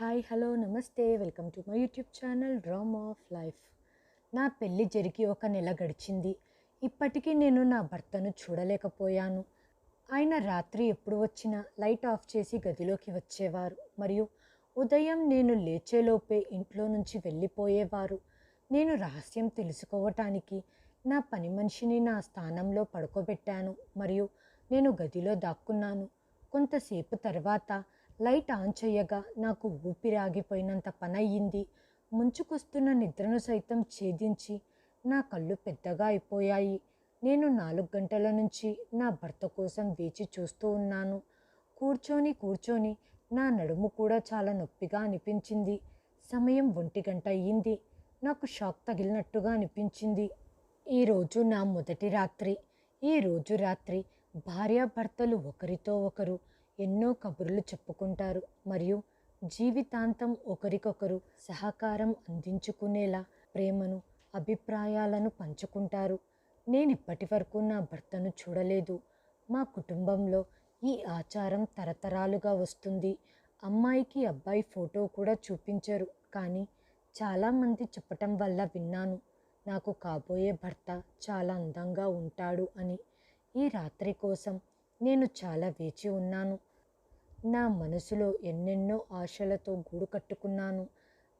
Hi hello నమస్తే. Welcome to my YouTube channel dram of life. నా పెళ్ళి జరిగి ఒక నెల గడిచింది. ఇప్పటికీ నేను నా భర్తను చూడలేకపోయాను. ఆయన రాత్రి ఎప్పుడు వచ్చినా లైట్ ఆఫ్ చేసి గదిలోకి వచ్చేవారు. మరియు ఉదయం నేను లేచేలోపే ఇంట్లో నుంచి వెళ్ళిపోయేవారు. నేను రహస్యం తెలుసుకోవటానికి నా పని మనిషిని నా స్థానంలో పడుకోబెట్టాను. మరియు నేను గదిలో దాక్కున్నాను. కొంతసేపు తర్వాత లైట్ ఆన్ చేయగా నాకు ఊపిరి ఆగిపోయినంత పని ముంచుకొస్తున్న నిద్రను సైతం ఛేదించి నా కళ్ళు పెద్దగా అయిపోయాయి. నేను నాలుగు గంటల నుంచి నా భర్త కోసం వేచి చూస్తూ ఉన్నాను. కూర్చొని కూర్చొని నా నడుము కూడా చాలా నొప్పిగా అనిపించింది. సమయం ఒంటి గంట అయ్యింది. నాకు షాక్ తగిలినట్టుగా అనిపించింది. ఈరోజు నా మొదటి రాత్రి. ఈ రోజు రాత్రి భార్యాభర్తలు ఒకరితో ఒకరు ఎన్నో కబుర్లు చెప్పుకుంటారు. మరియు జీవితాంతం ఒకరికొకరు సహకారం అందించుకునేలా ప్రేమను అభిప్రాయాలను పంచుకుంటారు. నేను ఇప్పటి వరకు నా భర్తను చూడలేదు. మా కుటుంబంలో ఈ ఆచారం తరతరాలుగా వస్తుంది. అమ్మాయికి అబ్బాయి ఫోటో కూడా చూపించరు. కానీ చాలామంది చెప్పటం వల్ల విన్నాను. నాకు కాబోయే భర్త చాలా అందంగా ఉంటాడు అని. ఈ రాత్రి కోసం నేను చాలా వేచి ఉన్నాను. నా మనసులో ఎన్నెన్నో ఆశలతో గూడు కట్టుకున్నాను.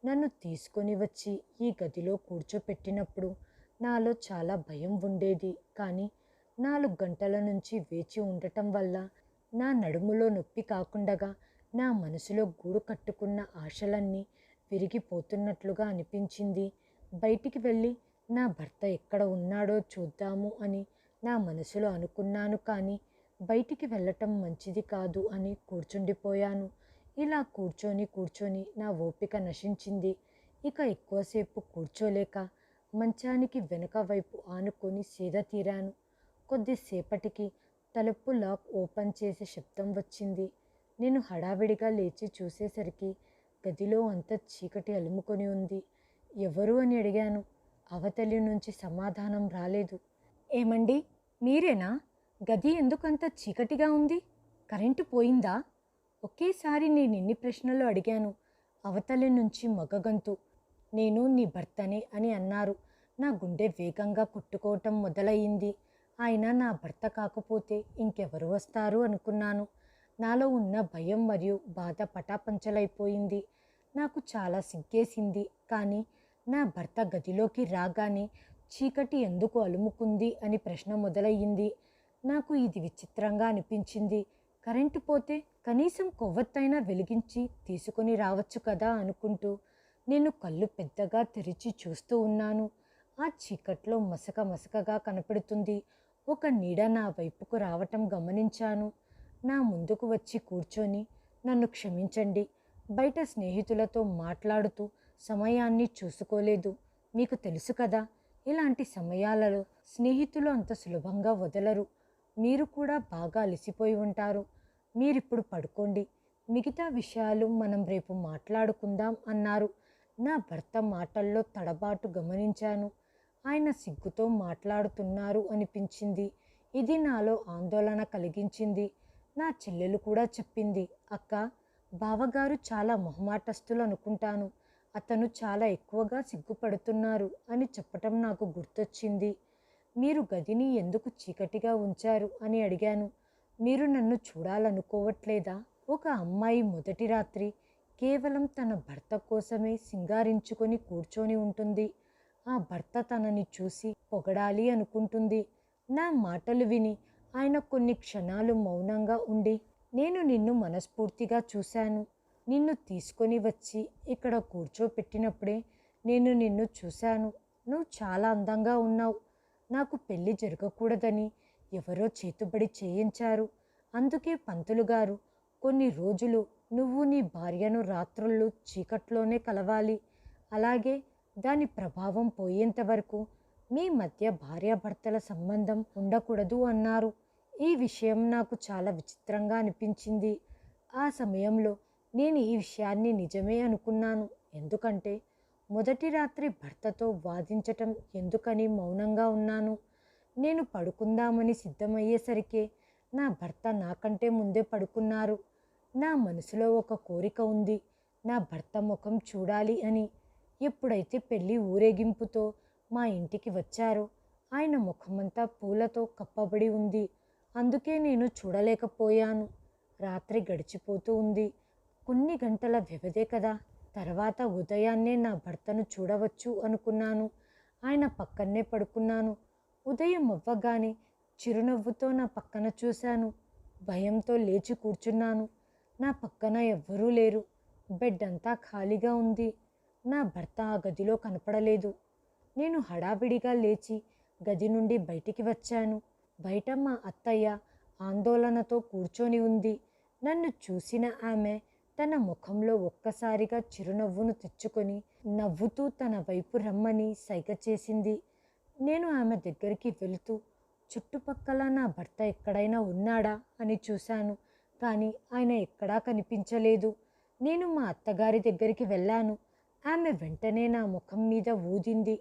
నన్ను తీసుకొని వచ్చి ఈ గదిలో కూర్చోపెట్టినప్పుడు నాలో చాలా భయం ఉండేది. కానీ నాలుగు గంటల నుంచి వేచి ఉండటం వల్ల నా నడుములో నొప్పి కాకుండగా నా మనసులో గూడు కట్టుకున్న ఆశలన్నీ విరిగిపోతున్నట్లుగా అనిపించింది. బయటికి వెళ్ళి నా భర్త ఎక్కడ ఉన్నాడో చూద్దాము అని నా మనసులో అనుకున్నాను కానీ బయటికి వెళ్ళటం మంచిది కాదు అని కూర్చుండిపోయాను. ఇలా కూర్చొని కూర్చొని నా ఓపిక నశించింది. ఇక ఎక్కువసేపు కూర్చోలేక మంచానికి వెనుక వైపు ఆనుకొని సేద తీరాను. కొద్దిసేపటికి తలుపు లాక్ ఓపెన్ చేసే శబ్దం వచ్చింది. నేను హడావిడిగా లేచి చూసేసరికి గదిలో అంత చీకటి అలుముకొని ఉంది. ఎవరు అని అడిగాను. అవతలి నుంచి సమాధానం రాలేదు. ఏమండి? మీరేనా? గది ఎందుకంత చీకటిగా ఉంది? కరెంటు పోయిందా? ఒకేసారి నేను ఎన్ని ప్రశ్నలు అడిగాను? అవతలి నుంచి మగగంతు నేను నీ భర్తనే అని అన్నారు. నా గుండె వేగంగా కొట్టుకోవటం మొదలయ్యింది. ఆయన నా భర్త కాకపోతే ఇంకెవరు వస్తారు అనుకున్నాను. నాలో ఉన్న భయం మరియు బాధ పటాపంచలైపోయింది. నాకు చాలా సిగ్గేసింది. కానీ నా భర్త గదిలోకి రాగానే చీకటి ఎందుకు అలుముకుంది అని ప్రశ్న మొదలయ్యింది. నాకు ఇది విచిత్రంగా అనిపించింది. కరెంటు పోతే కనీసం కొవ్వొత్తైనా వెలిగించి తీసుకొని రావచ్చు కదా అనుకుంటూ నేను కళ్ళు పెద్దగా తెరిచి చూస్తూ ఉన్నాను. ఆ చీకట్లో మసక మసకగా కనపడుతుంది. ఒక నీడ నా వైపుకు రావటం గమనించాను. నా ముందుకు వచ్చి కూర్చొని నన్ను క్షమించండి. బయట స్నేహితులతో మాట్లాడుతూ సమయాన్ని చూసుకోలేదు. మీకు తెలుసు కదా ఇలాంటి సమయాలలో స్నేహితులు అంత సులభంగా వదలరు. మీరు కూడా బాగా అలసిపోయి ఉంటారు. మీరిప్పుడు పడుకోండి. మిగతా విషయాలు మనం రేపు మాట్లాడుకుందాం అన్నారు. నా భర్త మాటల్లో తడబాటు గమనించాను. ఆయన సిగ్గుతో మాట్లాడుతున్నారు అనిపించింది. ఇది నాలో ఆందోళన కలిగించింది. నా చెల్లెలు కూడా చెప్పింది. అక్క బావగారు చాలా మొహమాటస్తులు అనుకుంటాను. అతను చాలా ఎక్కువగా సిగ్గుపడుతున్నారు అని చెప్పటం నాకు గుర్తొచ్చింది. మీరు గదిని ఎందుకు చీకటిగా ఉంచారు అని అడిగాను. మీరు నన్ను చూడాలనుకోవట్లేదా? ఒక అమ్మాయి మొదటి రాత్రి కేవలం తన భర్త కోసమే సింగారించుకొని కూర్చొని ఉంటుంది. ఆ భర్త తనని చూసి పొగడాలి అనుకుంటుంది. నా మాటలు విని ఆయన కొన్ని క్షణాలు మౌనంగా ఉండి నేను నిన్ను మనస్ఫూర్తిగా చూశాను. నిన్ను తీసుకొని వచ్చి ఇక్కడ కూర్చోపెట్టినప్పుడే నేను నిన్ను చూశాను. నువ్వు చాలా అందంగా ఉన్నావు. నాకు పెళ్ళి జరగకూడదని ఎవరో చేతుబడి చేయించారు. అందుకే పంతులు గారు కొన్ని రోజులు నువ్వు నీ భార్యను రాత్రుళ్ళు చీకట్లోనే కలవాలి. అలాగే దాని ప్రభావం పోయేంత వరకు మీ మధ్య భార్యాభర్తల సంబంధం ఉండకూడదు అన్నారు. ఈ విషయం నాకు చాలా విచిత్రంగా అనిపించింది. ఆ సమయంలో నేను ఈ విషయాన్ని నిజమే అనుకున్నాను. ఎందుకంటే మొదటి రాత్రి భర్తతో వాదించటం ఎందుకని మౌనంగా ఉన్నాను? నేను పడుకుందామని సిద్ధమయ్యేసరికే నా భర్త నాకంటే ముందే పడుకున్నారు. నా మనసులో ఒక కోరిక ఉంది. నా భర్త ముఖం చూడాలి అని. ఎప్పుడైతే పెళ్ళి ఊరేగింపుతో మా ఇంటికి వచ్చారో ఆయన ముఖమంతా పూలతో కప్పబడి ఉంది. అందుకే నేను చూడలేకపోయాను. రాత్రి గడిచిపోతూ ఉంది. కొన్ని గంటల వ్యవధే కదా? తర్వాత ఉదయాన్నే నా భర్తను చూడవచ్చు అనుకున్నాను. ఆయన పక్కనే పడుకున్నాను. ఉదయం అవ్వగానే చిరునవ్వుతో నా పక్కన చూశాను. భయంతో లేచి కూర్చున్నాను. నా పక్కన ఎవ్వరూ లేరు. బెడ్ అంతా ఖాళీగా ఉంది. నా భర్త ఆ గదిలో కనపడలేదు. నేను హడావిడిగా లేచి గది నుండి బయటికి వచ్చాను. బయట మా అత్తయ్య ఆందోళనతో కూర్చొని ఉంది. నన్ను చూసిన ఆమె తన ముఖంలో ఒక్కసారిగా చిరునవ్వును తెచ్చుకొని నవ్వుతూ తన వైపు రమ్మని సైగ చేసింది. నేను ఆమె దగ్గరికి వెళుతూ చుట్టుపక్కల నా భర్త ఎక్కడైనా ఉన్నాడా? అని చూశాను. కానీ ఆయన ఎక్కడా కనిపించలేదు. నేను మా అత్తగారి దగ్గరికి వెళ్ళాను. ఆమె వెంటనే నా ముఖం మీద ఊదింది.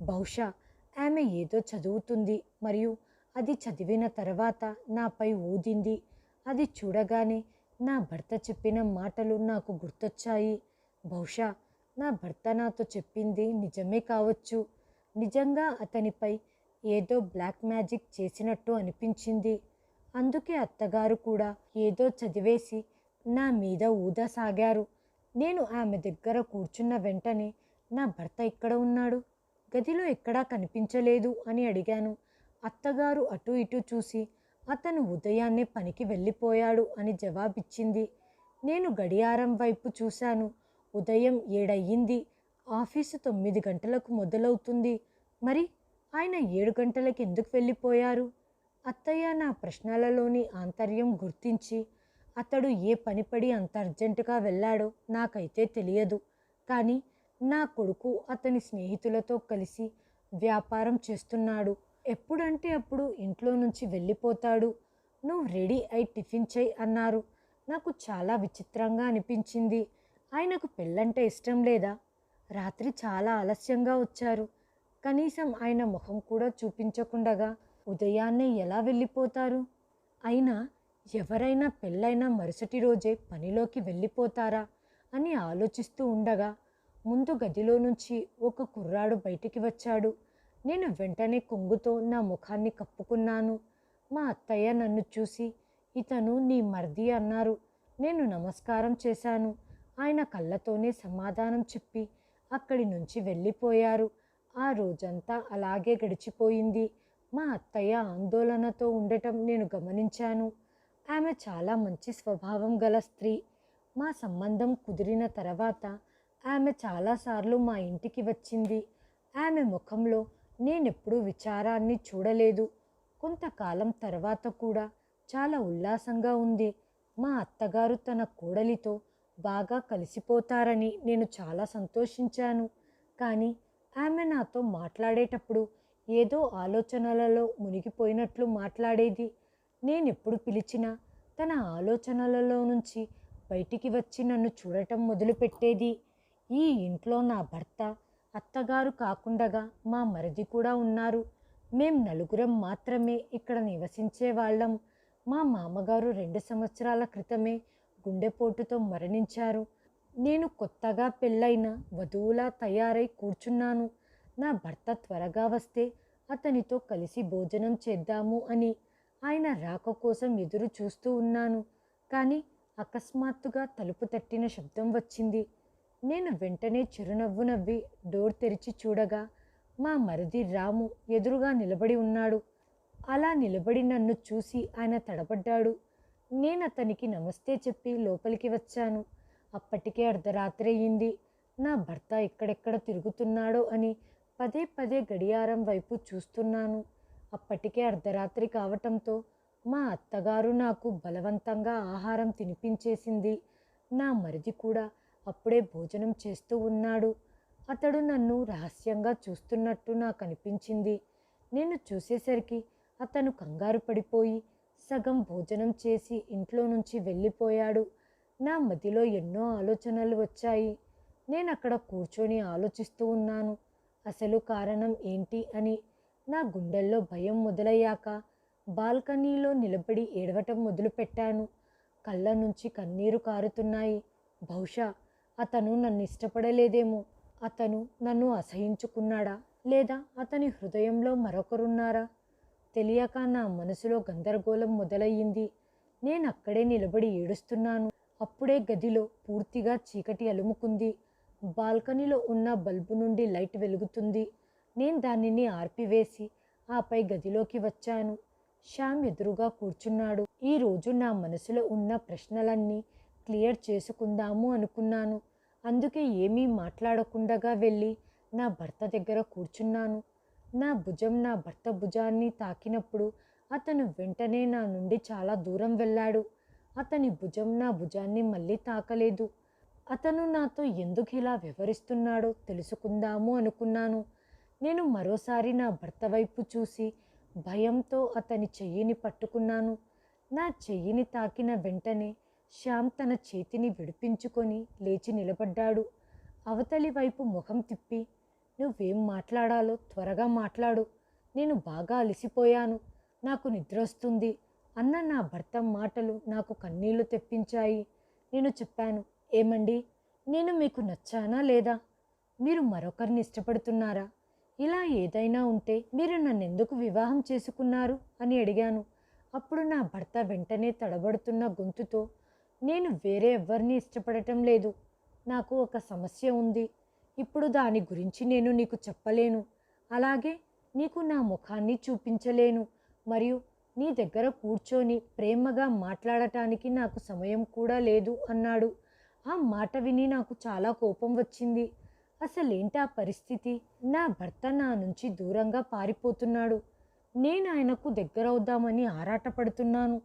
బహుశా ఆమె ఏదో చదువుతుంది మరియు అది చదివిన తర్వాత నాపై ఊదింది. అది చూడగానే నా భర్త చెప్పిన మాటలు నాకు గుర్తొచ్చాయి. బహుశా నా భర్త నాతో చెప్పింది నిజమే కావచ్చు. నిజంగా అతనిపై ఏదో బ్లాక్ మ్యాజిక్ చేసినట్టు అనిపించింది. అందుకే అత్తగారు కూడా ఏదో చదివేసి నా మీద ఊదసాగారు నేను ఆమె దగ్గర కూర్చున్న వెంటనే నా భర్త ఇక్కడ ఉన్నాడు? గదిలో ఎక్కడా కనిపించలేదు అని అడిగాను. అత్తగారు అటు ఇటు చూసి అతను ఉదయాన్నే పనికి వెళ్ళిపోయాడు అని జవాబిచ్చింది. నేను గడియారం వైపు చూశాను. ఉదయం ఏడయ్యింది. ఆఫీసు తొమ్మిది గంటలకు మొదలవుతుంది. మరి ఆయన ఏడు గంటలకు ఎందుకు వెళ్ళిపోయారు? అత్తయ్య నా ప్రశ్నలలోని ఆంతర్యం గుర్తించి అతడు ఏ పనిపడి అంత అర్జెంటుగా వెళ్ళాడో నాకైతే తెలియదు. కానీ నా కొడుకు అతని స్నేహితులతో కలిసి వ్యాపారం చేస్తున్నాడు. ఎప్పుడంటే అప్పుడు ఇంట్లో నుంచి వెళ్ళిపోతాడు. నువ్వు రెడీ అయి టిఫిన్ చేయి అన్నారు. నాకు చాలా విచిత్రంగా అనిపించింది. ఆయనకు పెళ్ళంటే ఇష్టం లేదా? రాత్రి చాలా ఆలస్యంగా వచ్చారు. కనీసం ఆయన ముఖం కూడా చూపించకుండగా ఉదయాన్నే ఎలా వెళ్ళిపోతారు? అయినా ఎవరైనా పెళ్ళైనా మరుసటి రోజే పనిలోకి వెళ్ళిపోతారా అని ఆలోచిస్తూ ఉండగా ముందు గదిలో నుంచి ఒక కుర్రాడు బయటికి వచ్చాడు. నేను వెంటనే కొంగుతో నా ముఖాన్ని కప్పుకున్నాను. మా అత్తయ్య నన్ను చూసి ఇతను నీ మర్ది అన్నారు. నేను నమస్కారం చేశాను. ఆయన కళ్ళతోనే సమాధానం చెప్పి అక్కడి నుంచి వెళ్ళిపోయారు. ఆ రోజంతా అలాగే గడిచిపోయింది. మా అత్తయ్య ఆందోళనతో ఉండటం నేను గమనించాను. ఆమె చాలా మంచి స్వభావం గల స్త్రీ. మా సంబంధం కుదిరిన తర్వాత ఆమె చాలాసార్లు మా ఇంటికి వచ్చింది. ఆమె ముఖంలో నేనెప్పుడూ విచారాన్ని చూడలేదు. కొంతకాలం తర్వాత కూడా చాలా ఉల్లాసంగా ఉంది. మా అత్తగారు తన కోడలితో బాగా కలిసిపోతారని నేను చాలా సంతోషించాను. కానీ ఆమె నాతో మాట్లాడేటప్పుడు ఏదో ఆలోచనలలో మునిగిపోయినట్లు మాట్లాడేది. నేనెప్పుడు పిలిచినా తన ఆలోచనలలో నుంచి బయటికి వచ్చి నన్ను చూడటం మొదలుపెట్టేది. ఈ ఇంట్లో నా భర్త అత్తగారు కాకుండగా మా మరిది కూడా ఉన్నారు. మేం నలుగురం మాత్రమే ఇక్కడ నివసించే వాళ్ళం. మా మామగారు రెండు సంవత్సరాల క్రితమే గుండెపోటుతో మరణించారు. నేను కొత్తగా పెళ్ళైన వధువులా తయారై కూర్చున్నాను. నా భర్త త్వరగా వస్తే అతనితో కలిసి భోజనం చేద్దాము అని ఆయన రాక కోసం ఎదురు చూస్తూ ఉన్నాను. కానీ అకస్మాత్తుగా తలుపు తట్టిన శబ్దం వచ్చింది. నేను వెంటనే చిరునవ్వు నవ్వి డోర్ తెరిచి చూడగా మా మరిది రాము ఎదురుగా నిలబడి ఉన్నాడు. అలా నిలబడి నన్ను చూసి ఆయన తడబడ్డాడు నేను అతనికి నమస్తే చెప్పి లోపలికి వచ్చాను. అప్పటికే అర్ధరాత్రి అయింది నా భర్త ఎక్కడెక్కడ తిరుగుతున్నాడో అని పదే పదే గడియారం వైపు చూస్తున్నాను. అప్పటికే అర్ధరాత్రి కావటంతో మా అత్తగారు నాకు బలవంతంగా ఆహారం తినిపించేసింది. నా మరిది కూడా అప్పుడే భోజనం చేస్తూ ఉన్నాడు. అతడు నన్ను రహస్యంగా చూస్తున్నట్టు నాకు అనిపించింది నేను చూసేసరికి అతను కంగారు పడిపోయి సగం భోజనం చేసి ఇంట్లో నుంచి వెళ్ళిపోయాడు. నా మదిలో ఎన్నో ఆలోచనలు వచ్చాయి. నేను అక్కడ కూర్చొని ఆలోచిస్తూ ఉన్నాను. అసలు కారణం ఏంటి అని నా గుండెల్లో భయం మొదలయ్యాక బాల్కనీలో నిలబడి ఏడవటం మొదలుపెట్టాను. కళ్ళ నుంచి కన్నీరు కారుతున్నాయి. బహుశా అతను నన్ను ఇష్టపడలేదేమో. అతను నన్ను అసహించుకున్నాడా? లేదా అతని హృదయంలో మరొకరున్నారా? తెలియక నా మనసులో గందరగోళం మొదలయ్యింది. నేను అక్కడే నిలబడి ఏడుస్తున్నాను. అప్పుడే గదిలో పూర్తిగా చీకటి అలుముకుంది. బాల్కనీలో ఉన్న బల్బు నుండి లైట్ వెలుగుతుంది. నేను దానిని ఆర్పివేసి ఆపై గదిలోకి వచ్చాను. శ్యామ్ ఎదురుగా కూర్చున్నాడు. ఈరోజు నా మనసులో ఉన్న ప్రశ్నలన్నీ క్లియర్ చేసుకుందాము అనుకున్నాను. అందుకే ఏమీ మాట్లాడకుండగా వెళ్ళి నా భర్త దగ్గర కూర్చున్నాను. నా భుజం నా భర్త భుజాన్ని తాకినప్పుడు అతను వెంటనే నా నుండి చాలా దూరం వెళ్ళాడు. అతని భుజం నా భుజాన్ని మళ్ళీ తాకలేదు. అతను నాతో ఎందుకు ఇలా వివరిస్తున్నాడో తెలుసుకుందాము అనుకున్నాను. నేను మరోసారి నా భర్త వైపు చూసి భయంతో అతని చెయ్యిని పట్టుకున్నాను. నా చెయ్యిని తాకిన వెంటనే శ్యామ్ తన చేతిని విడిపించుకొని లేచి నిలబడ్డాడు. అవతలి వైపు ముఖం తిప్పి నువ్వేం మాట్లాడాలో త్వరగా మాట్లాడు. నేను బాగా అలసిపోయాను. నాకు నిద్ర వస్తుంది అన్న నా భర్త మాటలు నాకు కన్నీళ్ళు తెప్పించాయి. నేను చెప్పాను ఏమండి? నేను మీకు నచ్చానా లేదా? మీరు మరొకరిని ఇష్టపడుతున్నారా? ఇలా ఏదైనా ఉంటే మీరు నన్ను ఎందుకు వివాహం చేసుకున్నారు? అని అడిగాను. అప్పుడు నా భర్త వెంటనే తడబడుతున్న గొంతుతో నేను వేరే ఎవరిని ఇష్టపడటం లేదు. నాకు ఒక సమస్య ఉంది. ఇప్పుడు దాని గురించి నేను నీకు చెప్పలేను. అలాగే నీకు నా ముఖాన్ని చూపించలేను. మరియు నీ దగ్గర కూర్చొని ప్రేమగా మాట్లాడటానికి నాకు సమయం కూడా లేదు అన్నాడు. ఆ మాట విని నాకు చాలా కోపం వచ్చింది. అసలేంటి ఆ పరిస్థితి? నా భర్త నా నుంచి దూరంగా పారిపోతున్నాడు. నేను ఆయనకు దగ్గరవుదామని ఆరాటపడుతున్నాను.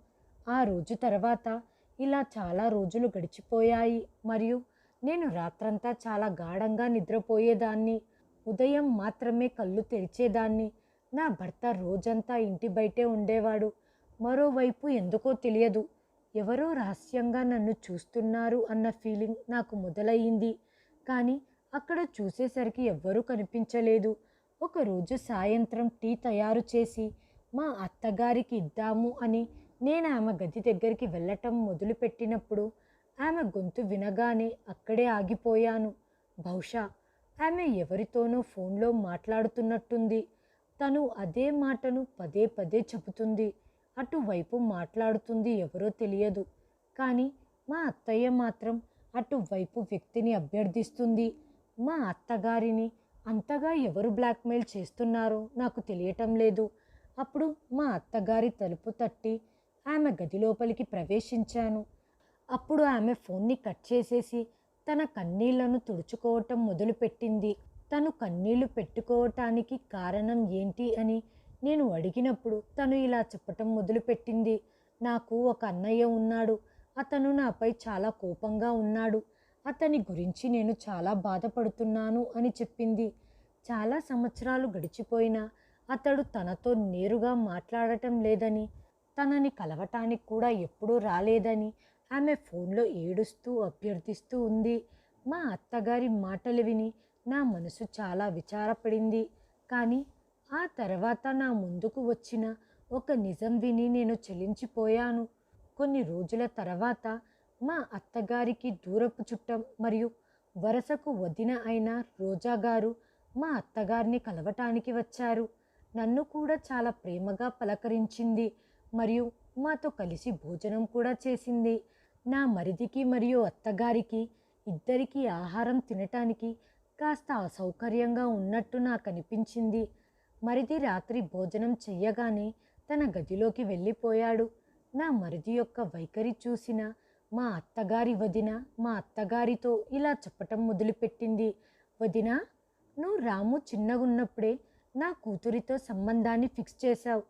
ఆ రోజు తర్వాత ఇలా చాలా రోజులు గడిచిపోయాయి. మరియు నేను రాత్రంతా చాలా గాఢంగా నిద్రపోయేదాన్ని. ఉదయం మాత్రమే కళ్ళు తెరిచేదాన్ని. నా భర్త రోజంతా ఇంటి బయటే ఉండేవాడు. మరోవైపు ఎందుకో తెలియదు. ఎవరో రహస్యంగా నన్ను చూస్తున్నారు అన్న ఫీలింగ్ నాకు మొదలయ్యింది. కానీ అక్కడ చూసేసరికి ఎవ్వరూ కనిపించలేదు. ఒకరోజు సాయంత్రం టీ తయారు చేసి మా అత్తగారికి ఇద్దాము అని నేను ఆమె గది దగ్గరికి వెళ్ళటం మొదలుపెట్టినప్పుడు ఆమె గొంతు వినగానే అక్కడే ఆగిపోయాను. బహుశా ఆమె ఎవరితోనో ఫోన్లో మాట్లాడుతున్నట్టుంది. తను అదే మాటను పదే పదే చెబుతుంది. అటువైపు మాట్లాడుతుంది ఎవరో తెలియదు. కానీ మా అత్తయ్య మాత్రం అటువైపు వ్యక్తిని అభ్యర్థిస్తుంది. మా అత్తగారిని అంతగా ఎవరు బ్లాక్మెయిల్ చేస్తున్నారో నాకు తెలియటం లేదు. అప్పుడు మా అత్తగారి తలుపు తట్టి ఆమె గది లోపలికి ప్రవేశించాను. అప్పుడు ఆమె ఫోన్ని కట్ చేసేసి తన కన్నీళ్ళను తుడుచుకోవటం మొదలుపెట్టింది. తను కన్నీళ్ళు పెట్టుకోవటానికి కారణం ఏంటి అని నేను అడిగినప్పుడు తను ఇలా చెప్పటం మొదలుపెట్టింది. నాకు ఒక అన్నయ్య ఉన్నాడు. అతను నాపై చాలా కోపంగా ఉన్నాడు. అతని గురించి నేను చాలా బాధపడుతున్నాను అని చెప్పింది. చాలా సంవత్సరాలు గడిచిపోయినా అతడు తనతో నేరుగా మాట్లాడటం లేదని తనని కలవటానికి కూడా ఎప్పుడూ రాలేదని ఆమె ఫోన్లో ఏడుస్తూ అభ్యర్థిస్తూ ఉంది. మా అత్తగారి మాటలు విని నా మనసు చాలా విచారపడింది. కానీ ఆ తర్వాత నా ముందుకు వచ్చిన ఒక నిజం విని నేను చెలించిపోయాను. కొన్ని రోజుల తర్వాత మా అత్తగారికి దూరపు చుట్టం మరియు వరసకు వదిన అయిన రోజా గారు మా అత్తగారిని కలవటానికి వచ్చారు. నన్ను కూడా చాలా ప్రేమగా పలకరించింది. మరియు మాతో కలిసి భోజనం కూడా చేసింది. నా మరిదికి మరియు అత్తగారికి ఇద్దరికీ ఆహారం తినటానికి కాస్త అసౌకర్యంగా ఉన్నట్టు నాకు అనిపించింది. మరిది రాత్రి భోజనం చెయ్యగానే తన గదిలోకి వెళ్ళిపోయాడు. నా మరిది యొక్క వైఖరి చూసిన మా అత్తగారి వదిన మా అత్తగారితో ఇలా చెప్పటం మొదలుపెట్టింది. వదిన నువ్వు రాము చిన్నగున్నప్పుడే నా కూతురితో సంబంధాన్ని ఫిక్స్ చేశావు.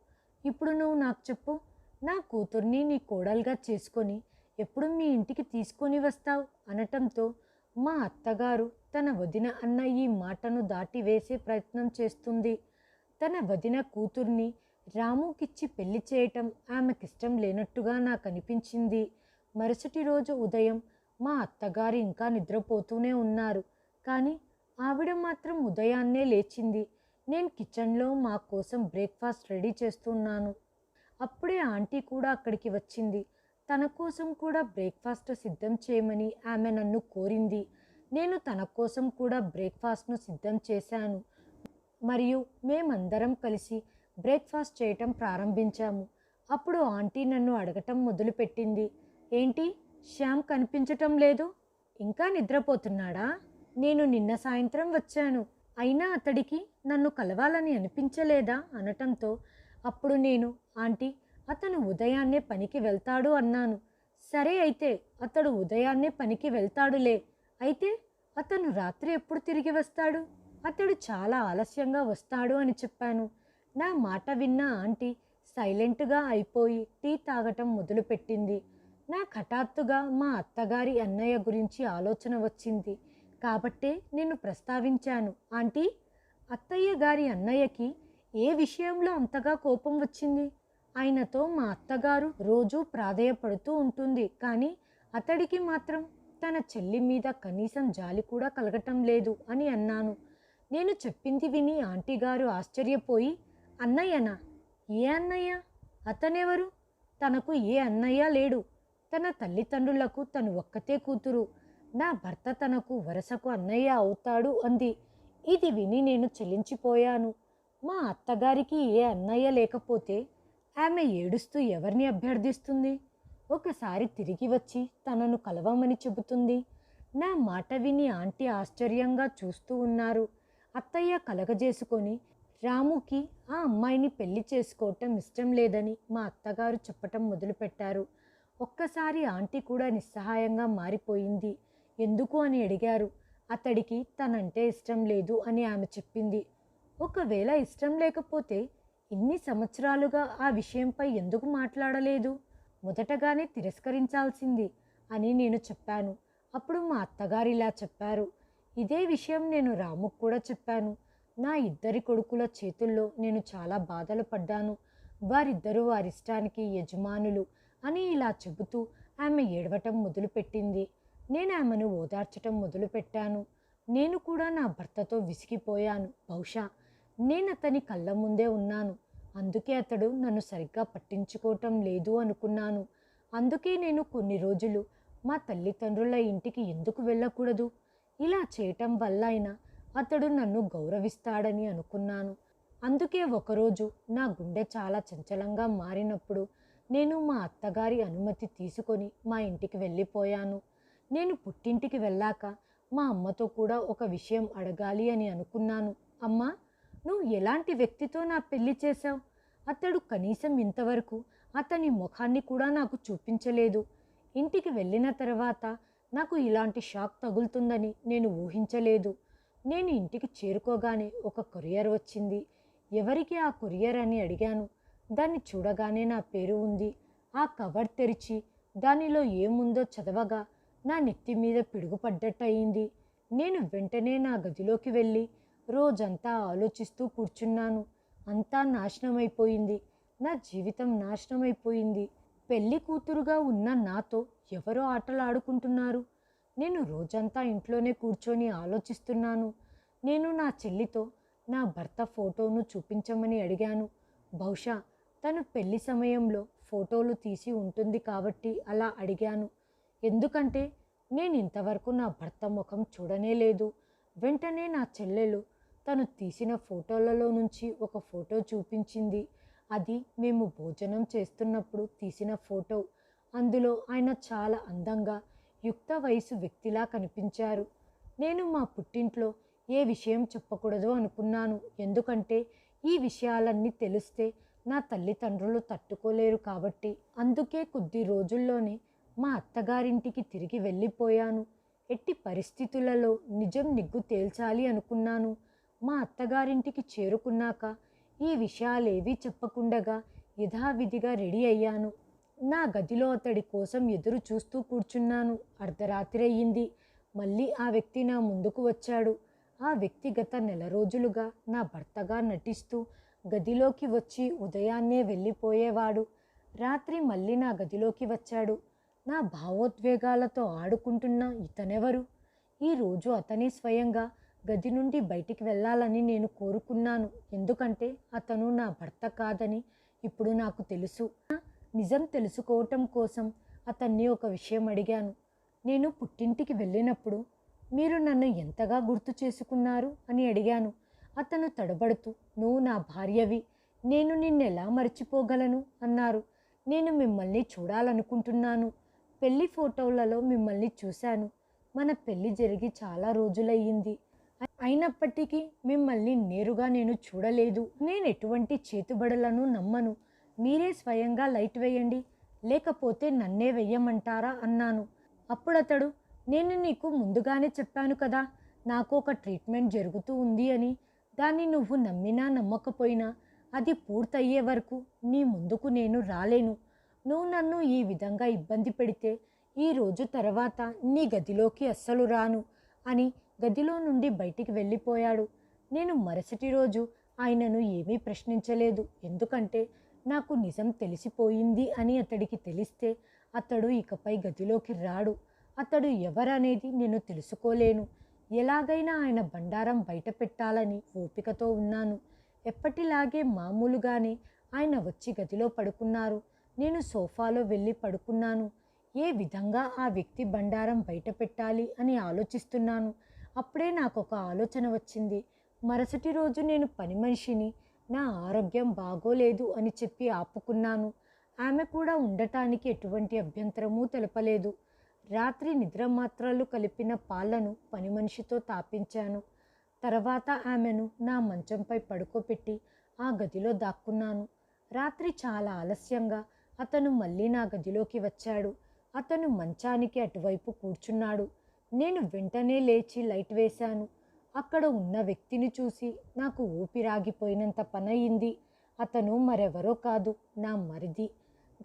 ఇప్పుడు నువ్వు నాకు చెప్పు. నా కూతుర్ని నీ కోడలుగా చేసుకొని ఎప్పుడు మీ ఇంటికి తీసుకొని వస్తావు? అనటంతో మా అత్తగారు తన వదిన అన్న ఈ మాటను దాటి వేసే ప్రయత్నం చేస్తుంది. తన వదిన కూతుర్ని రాముకిచ్చి పెళ్ళి చేయటం ఆమెకిష్టం లేనట్టుగా నాకు అనిపించింది మరుసటి రోజు ఉదయం మా అత్తగారు ఇంకా నిద్రపోతూనే ఉన్నారు. కానీ ఆవిడ మాత్రం ఉదయాన్నే లేచింది. నేను కిచెన్లో మా కోసం బ్రేక్ఫాస్ట్ రెడీ చేస్తున్నాను. అప్పుడే ఆంటీ కూడా అక్కడికి వచ్చింది. తన కోసం కూడా బ్రేక్ఫాస్ట్ సిద్ధం చేయమని ఆమె నన్ను కోరింది. నేను తన కోసం కూడా బ్రేక్ఫాస్ట్ను సిద్ధం చేశాను. మరియు మేమందరం కలిసి బ్రేక్ఫాస్ట్ చేయటం ప్రారంభించాము. అప్పుడు ఆంటీ నన్ను అడగటం మొదలుపెట్టింది. ఏంటి శ్యామ్ కనిపించటం లేదు? ఇంకా నిద్రపోతున్నాడా? నేను నిన్న సాయంత్రం వచ్చాను. అయినా అతడికి నన్ను కలవాలని అనిపించలేదా అనటంతో అప్పుడు నేను ఆంటీ అతను ఉదయాన్నే పనికి వెళ్తాడు అన్నాను. సరే అయితే అతడు ఉదయాన్నే పనికి వెళ్తాడులే. అయితే అతను రాత్రి ఎప్పుడు తిరిగి వస్తాడు? అతడు చాలా ఆలస్యంగా వస్తాడు అని చెప్పాను. నా మాట విన్న ఆంటీ సైలెంట్గా అయిపోయి టీ తాగటం మొదలుపెట్టింది. నా హఠాత్తుగా మా అత్తగారి అన్నయ్య గురించి ఆలోచన వచ్చింది. కాబట్టే నేను ప్రస్తావించాను. ఆంటీ అత్తయ్య గారి అన్నయ్యకి ఏ విషయంలో అంతగా కోపం వచ్చింది? ఆయనతో మా అత్తగారు రోజూ ప్రాధేయపడుతూ ఉంటుంది. కానీ అతడికి మాత్రం తన చెల్లి మీద కనీసం జాలి కూడా కలగటం లేదు అని అన్నాను. నేను చెప్పింది విని ఆంటీ గారు ఆశ్చర్యపోయి అన్నయ్యనా ఏ అన్నయ్య? అతనెవరు? తనకు ఏ అన్నయ్య లేడు. తన తల్లిదండ్రులకు తను ఒక్కతే కూతురు. నా భర్త తనకు వరుసకు అన్నయ్య అవుతాడు అంది. ఇది విని నేను చెల్లించిపోయాను మా అత్తగారికి ఏ అన్నయ్య లేకపోతే ఆమె ఏడుస్తూ ఎవరిని అభ్యర్థిస్తుంది? ఒకసారి తిరిగి వచ్చి తనను కలవమని చెబుతుంది. నా మాట విని ఆంటీ ఆశ్చర్యంగా చూస్తూ ఉన్నారు. అత్తయ్య కలగజేసుకొని రాముకి ఆ అమ్మాయిని పెళ్ళి చేసుకోవటం ఇష్టం లేదని మా అత్తగారు చెప్పటం మొదలుపెట్టారు. ఒక్కసారి ఆంటీ కూడా నిస్సహాయంగా మారిపోయింది. ఎందుకు అని అడిగారు. అతడికి తనంటే ఇష్టం లేదు అని ఆమె చెప్పింది. ఒకవేళ ఇష్టం లేకపోతే ఇన్ని సంవత్సరాలుగా ఆ విషయంపై ఎందుకు మాట్లాడలేదు? మొదటగానే తిరస్కరించాల్సింది అని నేను చెప్పాను. అప్పుడు మా అత్తగారు ఇలా చెప్పారు. ఇదే విషయం నేను రాముకు కూడా చెప్పాను. నా ఇద్దరి కొడుకుల చేతుల్లో నేను చాలా బాధలు పడ్డాను. వారిద్దరూ వారిష్టానికి యజమానులు అని ఇలా చెబుతూ ఆమె ఏడవటం మొదలుపెట్టింది. నేను ఆమెను ఓదార్చటం మొదలుపెట్టాను. నేను కూడా నా భర్తతో విసిగిపోయాను. బహుశా నేను అతని కళ్ళ ముందే ఉన్నాను. అందుకే అతడు నన్ను సరిగ్గా పట్టించుకోవటం లేదు అనుకున్నాను. అందుకే నేను కొన్ని రోజులు మా తల్లిదండ్రుల ఇంటికి ఎందుకు వెళ్ళకూడదు? ఇలా చేయటం వల్ల అయినా అతడు నన్ను గౌరవిస్తాడని అనుకున్నాను. అందుకే ఒకరోజు నా గుండె చాలా చంచలంగా మారినప్పుడు నేను మా అత్తగారి అనుమతి తీసుకొని మా ఇంటికి వెళ్ళిపోయాను. నేను పుట్టింటికి వెళ్ళాక మా అమ్మతో కూడా ఒక విషయం అడగాలి అని అనుకున్నాను. అమ్మా నువ్వు ఎలాంటి వ్యక్తితో నా పెళ్ళి చేశావు? అతడు కనీసం ఇంతవరకు అతని ముఖాన్ని కూడా నాకు చూపించలేదు. ఇంటికి వెళ్ళిన తర్వాత నాకు ఇలాంటి షాక్ తగులుతుందని నేను ఊహించలేదు. నేను ఇంటికి చేరుకోగానే ఒక కొరియర్ వచ్చింది. ఎవరికి ఆ కొరియర్ అని అడిగాను. దాన్ని చూడగానే నా పేరు ఉంది. ఆ కవర్ తెరిచి దానిలో ఏముందో చదవగా నా నెత్తి మీద పిడుగుపడ్డట్టు అయింది నేను వెంటనే నా గదిలోకి వెళ్ళి రోజంతా ఆలోచిస్తూ కూర్చున్నాను. అంతా నాశనమైపోయింది. నా జీవితం నాశనమైపోయింది. పెళ్ళి కూతురుగా ఉన్న నాతో ఎవరో ఆటలు ఆడుకుంటున్నారు నేను రోజంతా ఇంట్లోనే కూర్చొని ఆలోచిస్తున్నాను. నేను నా చెల్లితో నా భర్త ఫోటోను చూపించమని అడిగాను. బహుశా తను పెళ్ళి సమయంలో ఫోటోలు తీసి ఉంటుంది కాబట్టి అలా అడిగాను. ఎందుకంటే నేను ఇంతవరకు నా భర్త ముఖం చూడనే లేదు. వెంటనే నా చెల్లెలు తను తీసిన ఫోటోలలో నుంచి ఒక ఫోటో చూపించింది. అది మేము భోజనం చేస్తున్నప్పుడు తీసిన ఫోటో. అందులో ఆయన చాలా అందంగా యుక్త వయసు వ్యక్తిలా కనిపించారు. నేను మా పుట్టింట్లో ఏ విషయం చెప్పకూడదు అనుకున్నాను. ఎందుకంటే ఈ విషయాలన్నీ తెలిస్తే నా తల్లిదండ్రులు తట్టుకోలేరు కాబట్టి. అందుకే కొద్ది రోజుల్లోనే మా అత్తగారింటికి తిరిగి వెళ్ళిపోయాను. ఎట్టి పరిస్థితులలో నిజం నిగ్గు తేల్చాలి అనుకున్నాను. మా అత్తగారింటికి చేరుకున్నాక ఈ విషయాలేవీ చెప్పకుండగా యథావిధిగా రెడీ అయ్యాను. నా గదిలో అతడి కోసం ఎదురు చూస్తూ కూర్చున్నాను. అర్ధరాత్రి అయ్యింది. మళ్ళీ ఆ వ్యక్తి నా ముందుకు వచ్చాడు. ఆ వ్యక్తి గత నెల రోజులుగా నా భర్తగా నటిస్తూ గదిలోకి వచ్చి ఉదయాన్నే వెళ్ళిపోయేవాడు. రాత్రి మళ్ళీ నా గదిలోకి వచ్చాడు. నా భావోద్వేగాలతో ఆడుకుంటున్న ఇతనెవరు? ఈరోజు అతనే స్వయంగా గది నుండి బయటికి వెళ్ళాలని నేను కోరుకున్నాను. ఎందుకంటే అతను నా భర్త కాదని ఇప్పుడు నాకు తెలుసు. నిజం తెలుసుకోవటం కోసం అతన్ని ఒక విషయం అడిగాను. నేను పుట్టింటికి వెళ్ళినప్పుడు మీరు నన్ను ఎంతగా గుర్తు చేసుకున్నారు అని అడిగాను. అతను తడబడుతూ నువ్వు నా భార్యవి. నేను నిన్నెలా మర్చిపోగలను? అన్నారు. నేను మిమ్మల్ని చూడాలనుకుంటున్నాను. పెళ్ళి ఫోటోలలో మిమ్మల్ని చూశాను. మన పెళ్ళి జరిగి చాలా రోజులయ్యింది. అయినప్పటికీ మిమ్మల్ని నేరుగా నేను చూడలేదు. నేను ఎటువంటి చేతుబడులను నమ్మను. మీరే స్వయంగా లైట్ వేయండి. లేకపోతే నన్నే వెయ్యమంటారా అన్నాను. అప్పుడతడు నేను నీకు ముందుగానే చెప్పాను కదా నాకు ఒక ట్రీట్మెంట్ జరుగుతూ ఉంది అని. దాన్ని నువ్వు నమ్మినా నమ్మకపోయినా అది పూర్తయ్యే వరకు నీ ముందుకు నేను రాలేను. నువ్వు నన్ను ఈ విధంగా ఇబ్బంది పెడితే ఈ రోజు తర్వాత నీ గదిలోకి అస్సలు రాను అని గదిలో నుండి బయటికి వెళ్ళిపోయాడు. నేను మరుసటి రోజు ఆయనను ఏమీ ప్రశ్నించలేదు. ఎందుకంటే నాకు నిజం తెలిసిపోయింది అని అతడికి తెలిస్తే అతడు ఇకపై గదిలోకి రాడు. అతడు ఎవరనేది నేను తెలుసుకోలేను. ఎలాగైనా ఆయన బండారం బయట పెట్టాలని ఓపికతో ఉన్నాను. ఎప్పటిలాగే మామూలుగానే ఆయన వచ్చి గదిలో పడుకున్నారు. నేను సోఫాలో వెళ్ళి పడుకున్నాను. ఏ విధంగా ఆ వ్యక్తి బండారం బయట పెట్టాలి అని ఆలోచిస్తున్నాను. అప్పుడే నాకు ఒక ఆలోచన వచ్చింది. మరుసటి రోజు నేను పని మనిషిని నా ఆరోగ్యం బాగోలేదు అని చెప్పి ఆపుకున్నాను. ఆమె కూడా ఉండటానికి ఎటువంటి అభ్యంతరమూ తెలపలేదు. రాత్రి నిద్ర మాత్రలు కలిపిన పాలను పని మనిషితో తాపించాను. తర్వాత ఆమెను నా మంచంపై పడుకోపెట్టి ఆ గదిలో దాక్కున్నాను. రాత్రి చాలా ఆలస్యంగా అతను మళ్ళీ నా గదిలోకి వచ్చాడు. అతను మంచానికి అటువైపు కూర్చున్నాడు. నేను వెంటనే లేచి లైట్ వేశాను. అక్కడ ఉన్న వ్యక్తిని చూసి నాకు ఊపిరాగిపోయినంత పనయింది. అతను మరెవరో కాదు నా మరిది.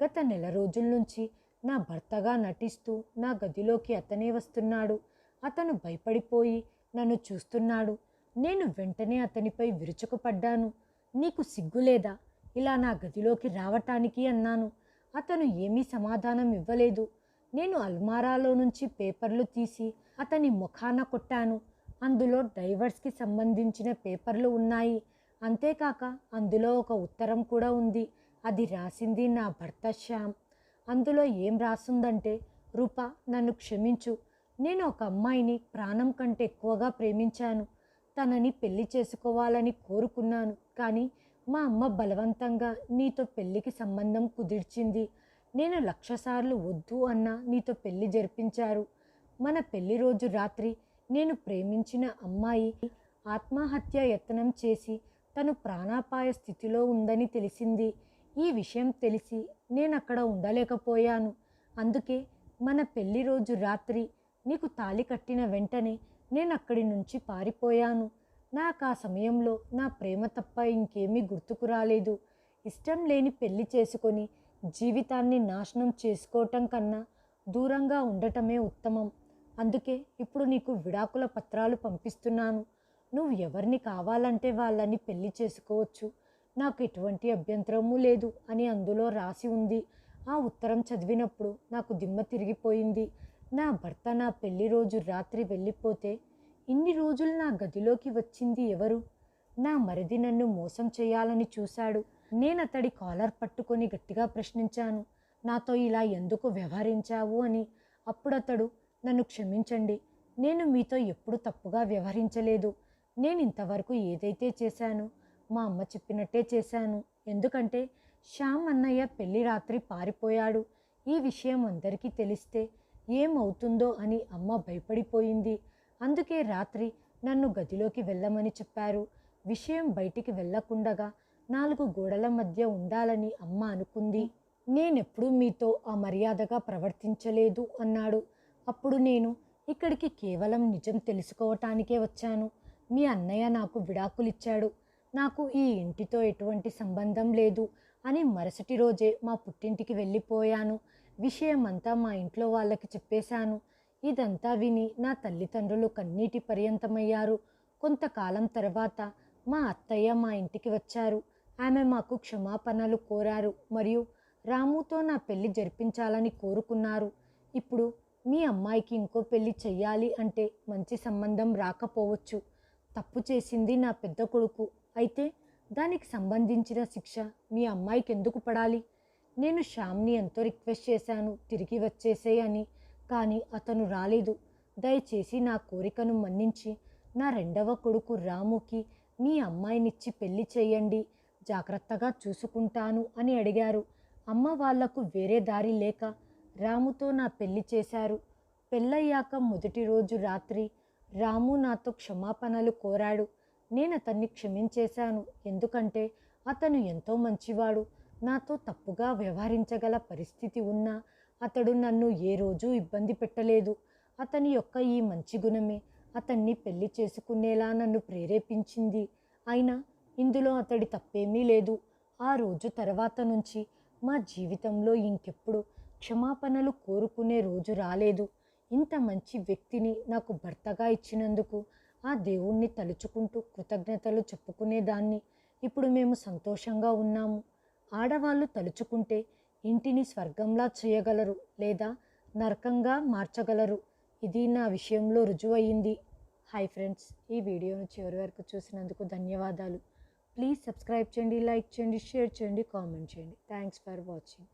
గత నెల రోజుల నుంచి నా భర్తగా నటిస్తూ నా గదిలోకి అతనే వస్తున్నాడు. అతను భయపడిపోయి నన్ను చూస్తున్నాడు. నేను వెంటనే అతనిపై విరుచుకుపడ్డాను. నీకు సిగ్గులేదా? ఇలా నా గదిలోకి రావటానికి అన్నాను. అతను ఏమీ సమాధానం ఇవ్వలేదు. నేను అల్మారాలో నుంచి పేపర్లు తీసి అతని ముఖాన కొట్టాను. అందులో డైవర్స్కి సంబంధించిన పేపర్లు ఉన్నాయి. అంతేకాక అందులో ఒక ఉత్తరం కూడా ఉంది. అది రాసింది నా భర్త శ్యామ్. అందులో ఏం రాసిందంటే రూప నన్ను క్షమించు. నేను ఒక అమ్మాయిని ప్రాణం కంటే ఎక్కువగా ప్రేమించాను. తనని పెళ్ళి చేసుకోవాలని కోరుకున్నాను. కానీ మా అమ్మ బలవంతంగా నీతో పెళ్ళికి సంబంధం కుదిర్చింది. నేను లక్షసార్లు వద్దు అన్నా నీతో పెళ్ళి జరిపించారు. మన పెళ్ళి రోజు రాత్రి నేను ప్రేమించిన అమ్మాయి ఆత్మహత్య యత్నం చేసి తను ప్రాణాపాయ స్థితిలో ఉందని తెలిసింది. ఈ విషయం తెలిసి నేను అక్కడ ఉండలేకపోయాను. అందుకే మన పెళ్ళి రోజు రాత్రి నీకు తాళి కట్టిన వెంటనే నేను అక్కడి నుంచి పారిపోయాను. నాకు ఆ సమయంలో నా ప్రేమ తప్ప ఇంకేమీ గుర్తుకు రాలేదు. ఇష్టం లేని పెళ్ళి చేసుకొని జీవితాన్ని నాశనం చేసుకోవటం కన్నా దూరంగా ఉండటమే ఉత్తమం. అందుకే ఇప్పుడు నీకు విడాకుల పత్రాలు పంపిస్తున్నాను. నువ్వు ఎవరిని కావాలంటే వాళ్ళని పెళ్ళి చేసుకోవచ్చు. నాకు ఎటువంటి అభ్యంతరము లేదు అని అందులో రాసి ఉంది. ఆ ఉత్తరం చదివినప్పుడు నాకు దిమ్మ తిరిగిపోయింది. నా భర్త నా పెళ్ళి రోజు రాత్రి వెళ్ళిపోతే ఇన్ని రోజులు నా గదిలోకి వచ్చింది ఎవరు? నా మరిది నన్ను మోసం చేయాలని చూశాడు. నేను అతడి కాలర్ పట్టుకొని గట్టిగా ప్రశ్నించాను. నాతో ఇలా ఎందుకు వ్యవహరించావు అని. అప్పుడు అతడు నన్ను క్షమించండి. నేను మీతో ఎప్పుడు తప్పుగా వ్యవహరించలేదు. నేను ఇంతవరకు ఏదైతే చేశాను మా అమ్మ చెప్పినట్టే చేశాను. ఎందుకంటే శ్యామ్ అన్నయ్య పెళ్ళి రాత్రి పారిపోయాడు. ఈ విషయం అందరికీ తెలిస్తే ఏమవుతుందో అని అమ్మ భయపడిపోయింది. అందుకే రాత్రి నన్ను గదిలోకి వెళ్ళమని చెప్పారు. విషయం బయటికి వెళ్ళకుండగా నాలుగు గోడల మధ్య ఉండాలని అమ్మ అనుకుంది. నేనెప్పుడూ మీతో ఆ మర్యాదగా ప్రవర్తించలేదు అన్నాడు. అప్పుడు నేను ఇక్కడికి కేవలం నిజం తెలుసుకోవటానికే వచ్చాను. మీ అన్నయ్య నాకు విడాకులిచ్చాడు. నాకు ఈ ఇంటితో ఎటువంటి సంబంధం లేదు అని మరుసటి రోజే మా పుట్టింటికి వెళ్ళిపోయాను. విషయమంతా మా ఇంట్లో వాళ్ళకి చెప్పేశాను. ఇదంతా విని నా తల్లిదండ్రులు కన్నీటి పర్యంతమయ్యారు. కొంతకాలం తర్వాత మా అత్తయ్య మా ఇంటికి వచ్చారు. ఆమె మాకు క్షమాపణలు కోరారు మరియు రాముతో నా పెళ్ళి జరిపించాలని కోరుకున్నారు. ఇప్పుడు మీ అమ్మాయికి ఇంకో పెళ్ళి చెయ్యాలి అంటే మంచి సంబంధం రాకపోవచ్చు. తప్పు చేసింది నా పెద్ద కొడుకు. అయితే దానికి సంబంధించిన శిక్ష మీ అమ్మాయికి ఎందుకు పడాలి? నేను శ్యామ్ని ఎంతో రిక్వెస్ట్ చేశాను. తిరిగి వచ్చేసేయని అని కానీ అతను రాలేదు. దయచేసి నా కోరికను మన్నించి నా రెండవ కొడుకు రాముకి మీ అమ్మాయినిచ్చి పెళ్ళి చేయండి జాగ్రత్తగా చూసుకుంటాను అని అడిగారు. అమ్మ వాళ్ళకు వేరే దారి లేక రాముతో నా పెళ్ళి చేశారు. పెళ్ళయ్యాక మొదటి రోజు రాత్రి రాము నాతో క్షమాపణలు కోరాడు. నేను అతన్ని క్షమించేశాను. ఎందుకంటే అతను ఎంతో మంచివాడు. నాతో తప్పుగా వ్యవహరించగల పరిస్థితి ఉన్నా అతడు నన్ను ఏ రోజు ఇబ్బంది పెట్టలేదు. అతని యొక్క ఈ మంచి గుణమే అతన్ని పెళ్ళి చేసుకునేలా నన్ను ప్రేరేపించింది. అయినా ఇందులో అతడి తప్పేమీ లేదు. ఆ రోజు తర్వాత నుంచి మా జీవితంలో ఇంకెప్పుడు క్షమాపణలు కోరుకునే రోజు రాలేదు. ఇంత మంచి వ్యక్తిని నాకు భర్తగా ఇచ్చినందుకు ఆ దేవుణ్ణి తలుచుకుంటూ కృతజ్ఞతలు చెప్పుకునేదాన్ని. ఇప్పుడు మేము సంతోషంగా ఉన్నాము. ఆడవాళ్ళు తలుచుకుంటే ఇంటిని స్వర్గంలా చేయగలరు లేదా నరకంగా మార్చగలరు? ఇది నా విషయంలో రుజువయ్యింది. హాయ్ ఫ్రెండ్స్ ఈ వీడియోను చివరి వరకు చూసినందుకు ధన్యవాదాలు. ప్లీజ్ సబ్స్క్రైబ్ చేయండి లైక్ చేయండి షేర్ చేయండి కామెంట్ చేయండి. Thanks for watching.